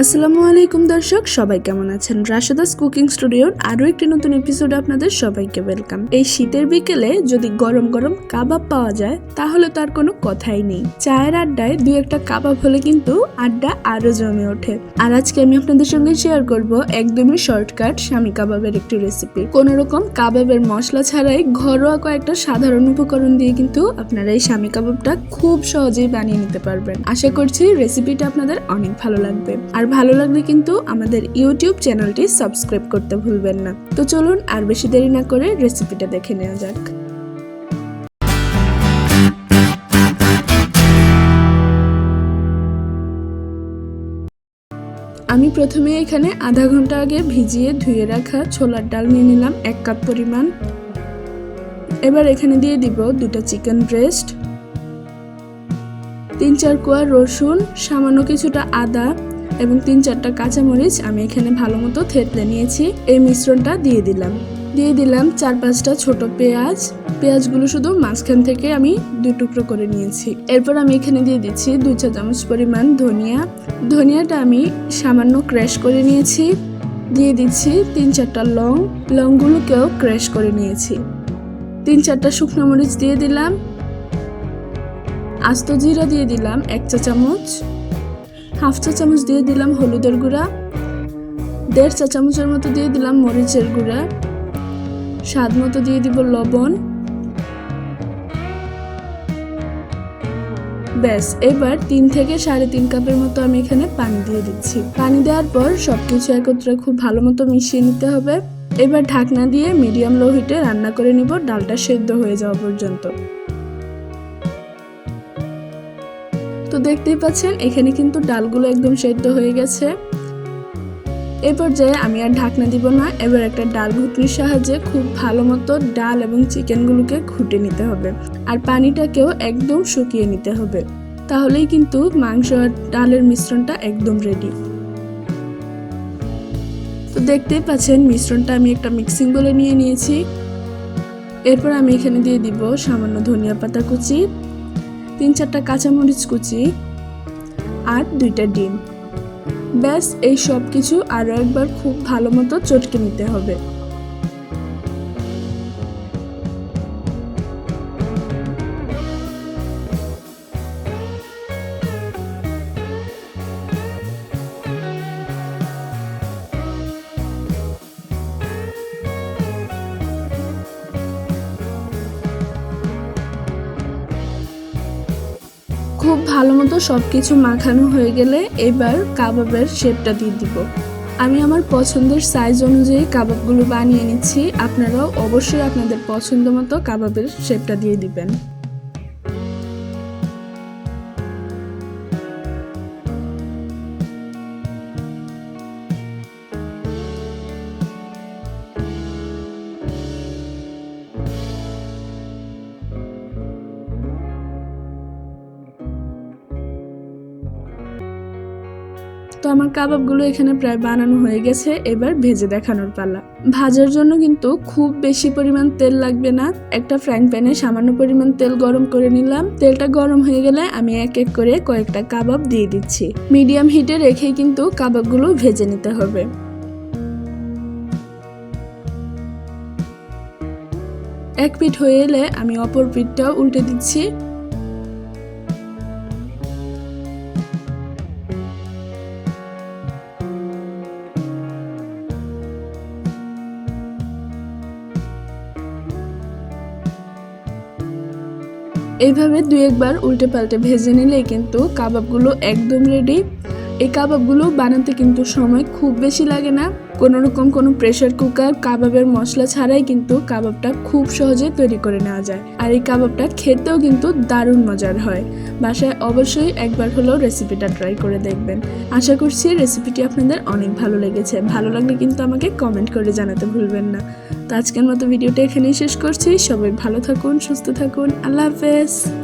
আসসালামু আলাইকুম দর্শক, সবাই কেমন আছেন? রাশেদাস কুকিং স্টুডিওর আরও একটি নতুন এপিসোডে আপনাদের সবাইকে ওয়েলকাম এই শীতের বিকেলে যদি গরম গরম কাবাব পাওয়া যায়, তাহলে তার কোনো কথাই নেই। চায়ের আড্ডায় দুই একটা কাবাব হলে কিন্তু আড্ডা আরও জমে ওঠে। আর আজকে আমি আপনাদের সঙ্গে শেয়ার করব একদমই শর্টকাট স্বামী কাবাবের একটি রেসিপি কোন রকম কাবাবের মশলা ছাড়াই ঘরোয়া কয়েকটা সাধারণ উপকরণ দিয়ে কিন্তু আপনারা এই স্বামী কাবাবটা খুব সহজেই বানিয়ে নিতে পারবেন। আশা করছি রেসিপিটা আপনাদের অনেক ভালো লাগবে। আর ভালো লাগলে কিন্তু আমাদের ইউটিউব চ্যানেলটি সাবস্ক্রাইব করতে ভুলবেন না। তো চলুন আর বেশি দেরি না করে রেসিপিটা দেখে নেওয়া যাক। আমি প্রথমে এখানে আধা ঘণ্টা আগে ভিজিয়ে ধুয়ে রাখা ছোলার ডাল নিয়ে নিলাম এক কাপ পরিমাণ। এবার এখানে দিয়ে দিব দুটো চিকেন ব্রেস্ট, তিন চার কোয়া রসুন, সামান্য কিছুটা আদা এবং তিন চারটা কাঁচামরিচ আমি এখানে ভালো মতো থেতলে নিয়েছি। এই মিশ্রণটা দিয়ে দিলাম। দিয়ে দিলাম চার পাঁচটা ছোট পেঁয়াজ। পেঁয়াজগুলো শুধু মাঝখান থেকে আমি দুই টুকরো করে নিয়েছি। এরপর আমি এখানে দিয়ে দিচ্ছি দুই চা চামচ পরিমাণ ধনিয়া। ধনিয়াটা আমি সামান্য ক্র্যাশ করে নিয়েছি। দিয়ে দিচ্ছি তিন চারটা লং। লংগুলোকেও ক্র্যাশ করে নিয়েছি। তিন চারটা শুকনো মরিচ দিয়ে দিলাম। আস্ত জিরা দিয়ে দিলাম এক চা চামচ। হাফ চা চামচ দিয়ে দিলাম হলুদের গুঁড়া, দেড় চা চামচের মতো দিয়ে দিলাম মরিচের গুঁড়া, স্বাদ মতো দিয়ে দিব লবণ। ব্যাস, এবার তিন থেকে সাড়ে তিন কাপের মতো আমি এখানে পানি দিয়ে দিচ্ছি। পানি দেওয়ার পর সবকিছু একত্রে খুব ভালো মতো মিশিয়ে নিতে হবে। এবার ঢাকনা দিয়ে মিডিয়াম লো হিটে রান্না করে নিব, ডালটা সেদ্ধ হয়ে যাওয়া পর্যন্ত। তো দেখতেই পাচ্ছেন, এখানে কিন্তু ডালগুলো একদম সেদ্ধ হয়ে গেছে। এ পর্যায়ে আমি আর ঢাকনা দিব না, এবার একটা ডাল ঘুটনির সাহায্যে খুব ভালো মতো ডাল এবং চিকেনগুলোকে ঘুটে নিতে হবে আর পানিটাকেও একদম শুকিয়ে নিতে হবে। তাহলেই কিন্তু মাংস আর ডালের মিশ্রণটা একদম রেডি তো দেখতেই পাচ্ছেন, মিশ্রণটা আমি একটা মিক্সিং বলে নিয়ে নিয়েছি। এরপর আমি এখানে দিয়ে দিব সামান্য ধনিয়া পাতা কুচি। তিন চারটা কাঁচামরিচ কুচি আর দুইটা ডিম। ব্যাস, এই সব কিছু আরও একবার খুব ভালো মতো চটকে নিতে হবে। খুব ভালো মতো সব কিছু মাখানো হয়ে গেলে এবার কাবাবের শেপটা দিয়ে দিব। আমি আমার পছন্দের সাইজ অনুযায়ী কাবাবগুলো বানিয়ে নিচ্ছি। আপনারাও অবশ্যই আপনাদের পছন্দ মতো কাবাবের শেপটা দিয়ে দিবেন। তো আমার কাবাবগুলো এখানে প্রায় বানানো হয়ে গেছে, এবার ভেজে দেখানোর পালা। ভাজার জন্য কিন্তু খুব বেশি পরিমাণ তেল লাগবে না। একটা ফ্রাইং প্যানে সামান্য পরিমাণ তেল গরম করে নিলাম। তেলটা গরম হয়ে গেলে আমি এক এক করে কয়েকটা কাবাব দিয়ে দিচ্ছি। মিডিয়াম হিটে রেখেই কিন্তু কাবাবগুলো ভেজে নিতে হবে। এক পিঠ হয়ে এলে আমি অপর পিঠটাও উল্টে দিচ্ছি। এইভাবে দু একবার উল্টে পাল্টে ভেজে নিলে কিন্তু কাবাবগুলো একদম রেডি এই কাবাবগুলো বানাতে কিন্তু সময় খুব বেশি লাগে না। কোনো রকম কোনো প্রেশার কুকার কাবাবের মশলা ছাড়াই কিন্তু কাবাবটা খুব সহজে তৈরি করে নেওয়া যায়। আর এই কাবাবটা খেতেও কিন্তু দারুণ মজার হয়। বাসায় অবশ্যই একবার হলেও রেসিপিটা ট্রাই করে দেখবেন। আশা করছি রেসিপিটি আপনাদের অনেক ভালো লেগেছে। ভালো লাগলে কিন্তু আমাকে কমেন্ট করে জানাতে ভুলবেন না। তো আজকের মতো ভিডিওটা এখানেই শেষ করছি। সবাই ভালো থাকুন, সুস্থ থাকুন। আল্লাহ হাফেজ।